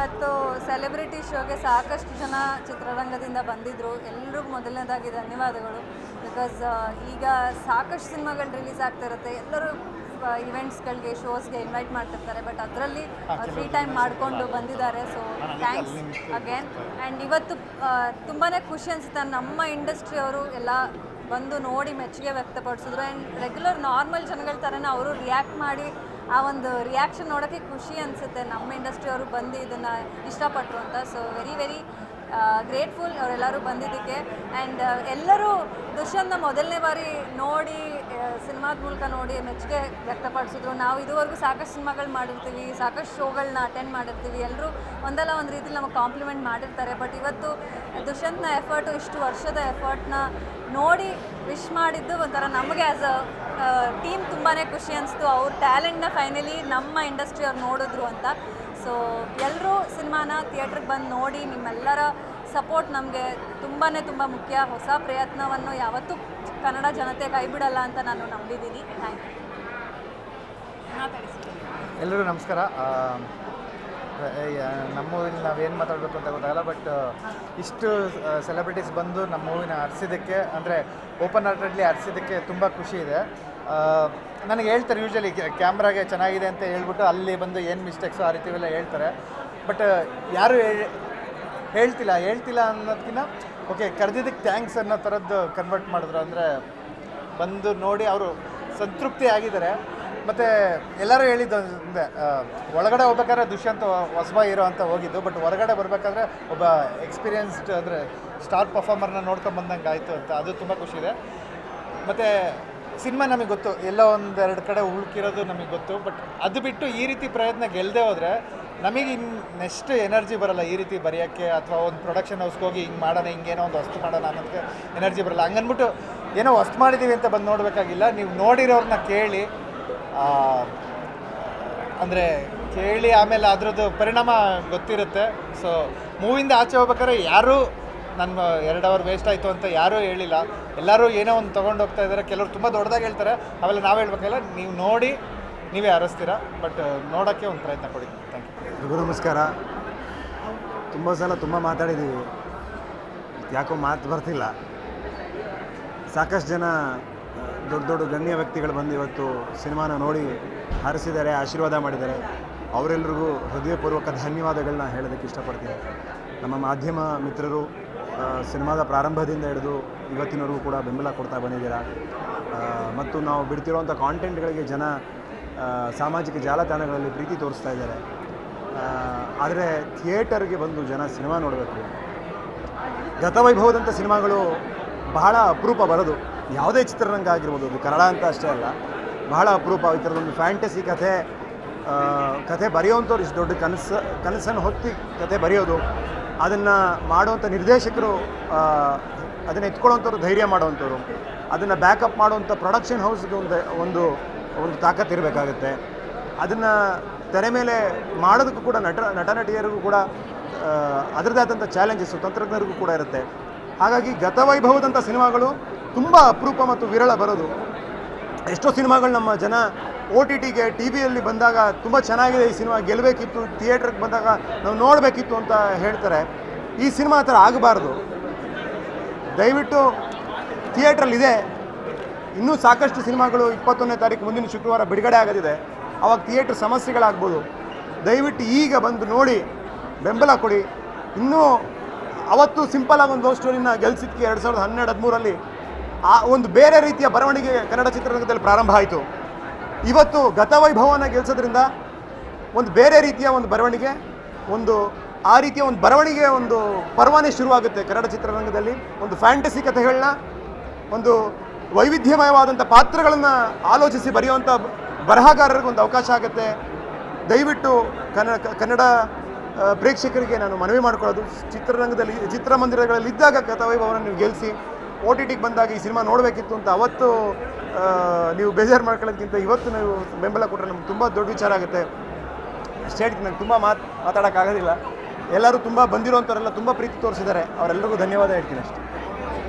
ಇವತ್ತು ಸೆಲೆಬ್ರಿಟಿ ಶೋಗೆ ಸಾಕಷ್ಟು ಜನ ಚಿತ್ರರಂಗದಿಂದ ಬಂದಿದ್ದರು ಎಲ್ಲರಿಗೂ ಮೊದಲನೇದಾಗಿ ಧನ್ಯವಾದಗಳು. ಬಿಕಾಸ್ ಈಗ ಸಾಕಷ್ಟು ಸಿನಿಮಾಗಳು ರಿಲೀಸ್ ಆಗ್ತಾ ಇರುತ್ತೆ. ಎಲ್ಲರೂ ಇವೆಂಟ್ಸ್ಗಳಿಗೆ ಶೋಸ್ಗೆ ಇನ್ವೈಟ್ ಮಾಡ್ತಿರ್ತಾರೆ. ಬಟ್ ಅದರಲ್ಲಿ ಫ್ರೀ ಟೈಮ್ ಮಾಡಿಕೊಂಡು ಬಂದಿದ್ದಾರೆ. ಸೊ ಥ್ಯಾಂಕ್ಸ್ ಅಗೇನ್ ಆ್ಯಂಡ್ ಇವತ್ತು ತುಂಬಾ ಖುಷಿ ಅನಿಸುತ್ತೆ. ನಮ್ಮ ಇಂಡಸ್ಟ್ರಿಯವರು ಎಲ್ಲ ಬಂದು ನೋಡಿ ಮೆಚ್ಚುಗೆ ವ್ಯಕ್ತಪಡಿಸಿದ್ರು. ಆ್ಯಂಡ್ ರೆಗ್ಯುಲರ್ ನಾರ್ಮಲ್ ಜನಗಳ ಥರನೇ ಅವರು ರಿಯಾಕ್ಟ್ ಮಾಡಿ ಆ ಒಂದು ರಿಯಾಕ್ಷನ್ ನೋಡೋಕ್ಕೆ ಖುಷಿ ಅನಿಸುತ್ತೆ. ನಮ್ಮ ಇಂಡಸ್ಟ್ರಿ ಅವರು ಬಂದು ಇದನ್ನು ಇಷ್ಟಪಟ್ಟರು ಅಂತ. ಸೊ ವೆರಿ ವೆರಿ ಗ್ರೇಟ್ಫುಲ್ ಅವರೆಲ್ಲರೂ ಬಂದಿದ್ದಕ್ಕೆ. ಆ್ಯಂಡ್ ಎಲ್ಲರೂ ದುಷ್ಯಂತ್ನ ಮೊದಲನೇ ಬಾರಿ ನೋಡಿ ಸಿನಿಮಾದ ಮೂಲಕ ನೋಡಿ ಮೆಚ್ಚುಗೆ ವ್ಯಕ್ತಪಡಿಸಿದ್ರು. ನಾವು ಇದುವರೆಗೂ ಸಾಕಷ್ಟು ಸಿನಿಮಾಗಳು ಮಾಡಿರ್ತೀವಿ, ಸಾಕಷ್ಟು ಶೋಗಳನ್ನ ಅಟೆಂಡ್ ಮಾಡಿರ್ತೀವಿ. ಎಲ್ಲರೂ ಒಂದಲ್ಲ ಒಂದು ರೀತಿಲಿ ನಮಗೆ ಕಾಂಪ್ಲಿಮೆಂಟ್ ಮಾಡಿರ್ತಾರೆ. ಬಟ್ ಇವತ್ತು ದುಷ್ಯಂತ್ನ ಎಫರ್ಟು ಇಷ್ಟು ವರ್ಷದ ಎಫರ್ಟ್ನ ನೋಡಿ ವಿಶ್ ಮಾಡಿದ್ದು ಒಂಥರ ನಮಗೆ ಆ್ಯಸ್ ಅ ಟೀಮ್ ತುಂಬಾ ಖುಷಿ ಅನಿಸ್ತು. ಅವ್ರ ಟ್ಯಾಲೆಂಟ್ನ ಫೈನಲಿ ನಮ್ಮ ಇಂಡಸ್ಟ್ರಿ ಅವ್ರು ನೋಡಿದ್ರು ಅಂತ. ಸೊ ಎಲ್ಲರೂ ಸಿನಿಮಾನ ಥಿಯೇಟ್ರಿಗೆ ಬಂದು ನೋಡಿ ನಿಮ್ಮೆಲ್ಲರ ಸಪೋರ್ಟ್ ನಮಗೆ ತುಂಬಾ ತುಂಬ ಮುಖ್ಯ. ಹೊಸ ಪ್ರಯತ್ನವನ್ನು ಯಾವತ್ತೂ ಕನ್ನಡ ಜನತೆ ಕೈ ಬಿಡಲ್ಲ ಅಂತ ನಾನು ನಂಬಿದ್ದೀನಿ. ಥ್ಯಾಂಕ್ ಯು ಎಲ್ಲರಿಗೂ ನಮಸ್ಕಾರ. ನಮ್ಮ ಮೂವಿಲಿ ನಾವೇನು ಮಾತಾಡಬೇಕು ಅಂತ ಗೊತ್ತಾಗಲ್ಲ ಬಟ್ ಇಷ್ಟು ಸೆಲೆಬ್ರಿಟೀಸ್ ಬಂದು ನಮ್ಮ ಮೂವಿನ ಹರಿಸಿದ್ದಕ್ಕೆ, ಅಂದರೆ ಓಪನ್ ಹಾರ್ಟೆಡ್ಲಿ ಹರಿಸಿದ್ದಕ್ಕೆ ತುಂಬ ಖುಷಿ ಇದೆ. ನನಗೆ ಹೇಳ್ತಾರೆ ಯೂಶಲಿ ಕ್ಯಾಮ್ರಾಗೆ ಚೆನ್ನಾಗಿದೆ ಅಂತ ಹೇಳ್ಬಿಟ್ಟು ಅಲ್ಲಿ ಬಂದು ಏನು ಮಿಸ್ಟೇಕ್ಸು ಆ ರೀತಿವೆಲ್ಲ ಹೇಳ್ತಾರೆ. ಬಟ್ ಯಾರು ಹೇಳ್ತಿಲ್ಲ ಹೇಳ್ತಿಲ್ಲ ಅನ್ನೋದಕ್ಕಿಂತ ಓಕೆ ಕರೆದಿದ್ದಕ್ಕೆ ಥ್ಯಾಂಕ್ಸ್ ಅನ್ನೋ ಥರದ್ದು ಕನ್ವರ್ಟ್ ಮಾಡಿದ್ರು. ಅಂದರೆ ಬಂದು ನೋಡಿ ಅವರು ಸಂತೃಪ್ತಿ ಆಗಿದ್ದಾರೆ. ಮತ್ತು ಎಲ್ಲರೂ ಹೇಳಿದ್ದು ಅಂದರೆ ಒಳಗಡೆ ಹೋಗ್ಬೇಕಾದ್ರೆ ದುಷ್ಯಂತ ಹೊಸಬ ಇರೋ ಅಂತ ಹೋಗಿದ್ದು ಬಟ್ ಹೊರಗಡೆ ಬರಬೇಕಾದ್ರೆ ಒಬ್ಬ ಎಕ್ಸ್ಪೀರಿಯನ್ಸ್ಡ್ ಅಂದರೆ ಸ್ಟಾರ್ ಪರ್ಫಾರ್ಮರ್ನ ನೋಡ್ಕೊಂಡು ಬಂದಂಗೆ ಆಯಿತು ಅಂತ, ಅದು ತುಂಬ ಖುಷಿ ಇದೆ. ಮತ್ತು ಸಿನಿಮಾ ನಮಗೆ ಗೊತ್ತು, ಎಲ್ಲೋ ಒಂದೆರಡು ಕಡೆ ಉಳ್ಕಿರೋದು ನಮಗೆ ಗೊತ್ತು ಬಟ್ ಅದು ಬಿಟ್ಟು ಈ ರೀತಿ ಪ್ರಯತ್ನ ಗೆಲ್ಲದೆ ಹೋದರೆ ನಮಗೆ ಇನ್ನು ನೆಕ್ಸ್ಟ್ ಎನರ್ಜಿ ಬರಲ್ಲ ಈ ರೀತಿ ಬರೆಯೋಕ್ಕೆ ಅಥವಾ ಒಂದು ಪ್ರೊಡಕ್ಷನ್ ಹೌಸ್ಗೆ ಹೋಗಿ ಹಿಂಗೆ ಮಾಡೋಣ, ಹಿಂಗೇನೋ ಒಂದು ವಸ್ತು ಮಾಡೋಣ ಅನ್ನೋದಕ್ಕೆ ಎನರ್ಜಿ ಬರಲ್ಲ. ಹಂಗನ್ಬಿಟ್ಟು ಏನೋ ವಸ್ತು ಮಾಡಿದ್ದೀವಿ ಅಂತ ಬಂದು ನೋಡಬೇಕಾಗಿಲ್ಲ. ನೀವು ನೋಡಿರೋರನ್ನ ಕೇಳಿ ಅಂದರೆ ಕೇಳಿ ಆಮೇಲೆ ಅದರದ್ದು ಪರಿಣಾಮ ಗೊತ್ತಿರುತ್ತೆ. ಸೊ ಮೂವಿಂದ ಆಚೆ ಹೋಗ್ಬೇಕಾದ್ರೆ ಯಾರೂ ನನ್ನ ಎರಡು ಅವರ್ ವೇಸ್ಟ್ ಆಯಿತು ಅಂತ ಯಾರೂ ಹೇಳಿಲ್ಲ. ಎಲ್ಲರೂ ಏನೋ ಒಂದು ತೊಗೊಂಡು ಹೋಗ್ತಾ ಇದ್ದಾರೆ ಕೆಲವರು ತುಂಬ ದೊಡ್ಡದಾಗಿ ಹೇಳ್ತಾರೆ. ಅವೆಲ್ಲ ನಾವು ಹೇಳ್ಬೇಕಲ್ಲ ನೀವು ನೋಡಿ, ನೀವೇ ಹರಿಸ್ತೀರಾ ಬಟ್ ನೋಡೋಕ್ಕೆ ಒಂದು ಪ್ರಯತ್ನ ಕೊಡಿ. ಎಲ್ರಿಗೂ ನಮಸ್ಕಾರ. ತುಂಬ ಸಲ ತುಂಬ ಮಾತಾಡಿದ್ದೀವಿ ಯಾಕೋ ಮಾತು ಬರ್ತಿಲ್ಲ. ಸಾಕಷ್ಟು ಜನ ದೊಡ್ಡ ದೊಡ್ಡ ಗಣ್ಯ ವ್ಯಕ್ತಿಗಳು ಬಂದು ಇವತ್ತು ಸಿನಿಮಾನ ನೋಡಿ ಹರಿಸಿದ್ದಾರೆ, ಆಶೀರ್ವಾದ ಮಾಡಿದ್ದಾರೆ. ಅವರೆಲ್ಲರಿಗೂ ಹೃದಯಪೂರ್ವಕ ಧನ್ಯವಾದಗಳನ್ನ ಹೇಳೋದಕ್ಕೆ ಇಷ್ಟಪಡ್ತೀನಿ. ನಮ್ಮ ಮಾಧ್ಯಮ ಮಿತ್ರರು ಸಿನಿಮಾದ ಪ್ರಾರಂಭದಿಂದ ಹಿಡಿದು ಇವತ್ತಿನವರೆಗೂ ಕೂಡ ಬೆಂಬಲ ಕೊಡ್ತಾ ಬಂದಿದ್ದೀರಾ. ಮತ್ತು ನಾವು ಬಿಡ್ತಿರೋಂಥ ಕಾಂಟೆಂಟ್ಗಳಿಗೆ ಜನ ಸಾಮಾಜಿಕ ಜಾಲತಾಣಗಳಲ್ಲಿ ಪ್ರೀತಿ ತೋರಿಸ್ತಾ ಇದ್ದಾರೆ. ಆದರೆ ಥಿಯೇಟರ್ಗೆ ಬಂದು ಜನ ಸಿನಿಮಾ ನೋಡಬೇಕು. ಗತವೈಭವದಂಥ ಸಿನಿಮಾಗಳು ಬಹಳ ಅಪರೂಪ ಬರೋದು. ಯಾವುದೇ ಚಿತ್ರರಂಗ ಆಗಿರ್ಬೋದು, ಅದು ಕನ್ನಡ ಅಂತ ಅಷ್ಟೇ ಅಲ್ಲ. ಬಹಳ ಅಪರೂಪ. ಈ ಥರದೊಂದು ಫ್ಯಾಂಟಸಿ ಕಥೆ ಕಥೆ ಬರೆಯೋವಂಥವ್ರು ಇಷ್ಟು ದೊಡ್ಡ ಕನಸು, ಕನಸನ್ನು ಹೊತ್ತಿ ಕಥೆ ಬರೆಯೋದು, ಅದನ್ನು ಮಾಡುವಂಥ ನಿರ್ದೇಶಕರು ಅದನ್ನು ಎತ್ಕೊಳ್ಳೋವಂಥವ್ರು ಧೈರ್ಯ ಮಾಡುವಂಥವ್ರು, ಅದನ್ನು ಬ್ಯಾಕಪ್ ಮಾಡುವಂಥ ಪ್ರೊಡಕ್ಷನ್ ಹೌಸ್ಗೆ ಒಂದು ಒಂದು ಒಂದು ತಾಕತ್ತು ಇರಬೇಕಾಗುತ್ತೆ. ಅದನ್ನು ತೆರೆ ಮೇಲೆ ಮಾಡೋದಕ್ಕೂ ಕೂಡ ನಟ ನಟ ನಟಿಯರಿಗೂ ಕೂಡ ಅದರದಾದಂಥ ಚಾಲೆಂಜಸ್ಸು ತಂತ್ರಜ್ಞರಿಗೂ ಕೂಡ ಇರುತ್ತೆ. ಹಾಗಾಗಿ ಗತವೈಭವದಂಥ ಸಿನಿಮಾಗಳು ತುಂಬ ಅಪರೂಪ ಮತ್ತು ವಿರಳ ಬರೋದು. ಎಷ್ಟೋ ಸಿನಿಮಾಗಳು ನಮ್ಮ ಜನ ಒ ಟಿ ಟಿಗೆ ಟಿ ವಿಯಲ್ಲಿ ಬಂದಾಗ ತುಂಬ ಚೆನ್ನಾಗಿದೆ ಈ ಸಿನಿಮಾ ಗೆಲ್ಲಬೇಕಿತ್ತು ಥಿಯೇಟ್ರಿಗೆ ಬಂದಾಗ ನಾವು ನೋಡಬೇಕಿತ್ತು ಅಂತ ಹೇಳ್ತಾರೆ. ಈ ಸಿನಿಮಾ ಆ ಥರ ಆಗಬಾರ್ದು. ದಯವಿಟ್ಟು ಥಿಯೇಟ್ರಲ್ಲಿದೆ ಇನ್ನೂ ಸಾಕಷ್ಟು ಸಿನಿಮಾಗಳು ಇಪ್ಪತ್ತೊಂದನೇ ತಾರೀಕು ಮುಂದಿನ ಶುಕ್ರವಾರ ಬಿಡುಗಡೆ ಆಗೋದಿದೆ. ಅವಾಗ ಥಿಯೇಟ್ರ್ ಸಮಸ್ಯೆಗಳಾಗ್ಬೋದು. ದಯವಿಟ್ಟು ಈಗ ಬಂದು ನೋಡಿ, ಬೆಂಬಲ ಕೊಡಿ. ಇನ್ನೂ ಅವತ್ತು ಸಿಂಪಲ್ ಆಗಿ ಒಂದು ಲವ್ ಸ್ಟೋರಿನ ಗೆಲ್ಸಿದ್ದಕ್ಕೆ ಎರಡು ಸಾವಿರದ ಹನ್ನೆರಡು, ಹದಿಮೂರಲ್ಲಿ ಆ ಒಂದು ಬೇರೆ ರೀತಿಯ ಬರವಣಿಗೆ ಕನ್ನಡ ಚಿತ್ರರಂಗದಲ್ಲಿ ಪ್ರಾರಂಭ ಆಯಿತು. ಇವತ್ತು ಗತವೈಭವನ ಗೆಲ್ಸೋದ್ರಿಂದ ಒಂದು ಬೇರೆ ರೀತಿಯ ಒಂದು ಬರವಣಿಗೆ, ಒಂದು ಆ ರೀತಿಯ ಒಂದು ಬರವಣಿಗೆ ಒಂದು ಪರ್ವಾನೇ ಶುರುವಾಗುತ್ತೆ ಕನ್ನಡ ಚಿತ್ರರಂಗದಲ್ಲಿ. ಒಂದು ಫ್ಯಾಂಟಸಿ ಕಥೆಗಳನ್ನ ಒಂದು ವೈವಿಧ್ಯಮಯವಾದಂಥ ಪಾತ್ರಗಳನ್ನು ಆಲೋಚಿಸಿ ಬರೆಯುವಂಥ ಬರಹಗಾರರಿಗೆ ಒಂದು ಅವಕಾಶ ಆಗುತ್ತೆ. ದಯವಿಟ್ಟು ಕನ್ನಡ ಕನ್ನಡ ಪ್ರೇಕ್ಷಕರಿಗೆ ನಾನು ಮನವಿ ಮಾಡ್ಕೊಳ್ಳೋದು. ಚಿತ್ರರಂಗದಲ್ಲಿ, ಚಿತ್ರಮಂದಿರಗಳಲ್ಲಿ ಇದ್ದಾಗ ಕಥಾವೈಭವನ ನೀವು ಗೆಲ್ಲಿಸಿ ಒ ಟಿ ಟಿಗೆ ಬಂದಾಗ ಈ ಸಿನಿಮಾ ನೋಡಬೇಕಿತ್ತು ಅಂತ ಅವತ್ತು ನೀವು ಬೇಜಾರು ಮಾಡ್ಕೊಳ್ಳೋದಕ್ಕಿಂತ ಇವತ್ತು ನೀವು ಬೆಂಬಲ ಕೊಟ್ಟರೆ ನಮ್ಗೆ ತುಂಬ ದೊಡ್ಡ ವಿಚಾರ ಆಗುತ್ತೆ. ಹೇಳ್ತೀನಿ, ನಂಗೆ ತುಂಬ ಮಾತು, ಮಾತಾಡೋಕ್ಕಾಗೋದಿಲ್ಲ. ಎಲ್ಲರೂ ತುಂಬ ಬಂದಿರೋಂಥವರೆಲ್ಲ ತುಂಬ ಪ್ರೀತಿ ತೋರಿಸಿದ್ದಾರೆ. ಅವರೆಲ್ಲರಿಗೂ ಧನ್ಯವಾದ ಹೇಳ್ತೀನಿ ಅಷ್ಟೇ.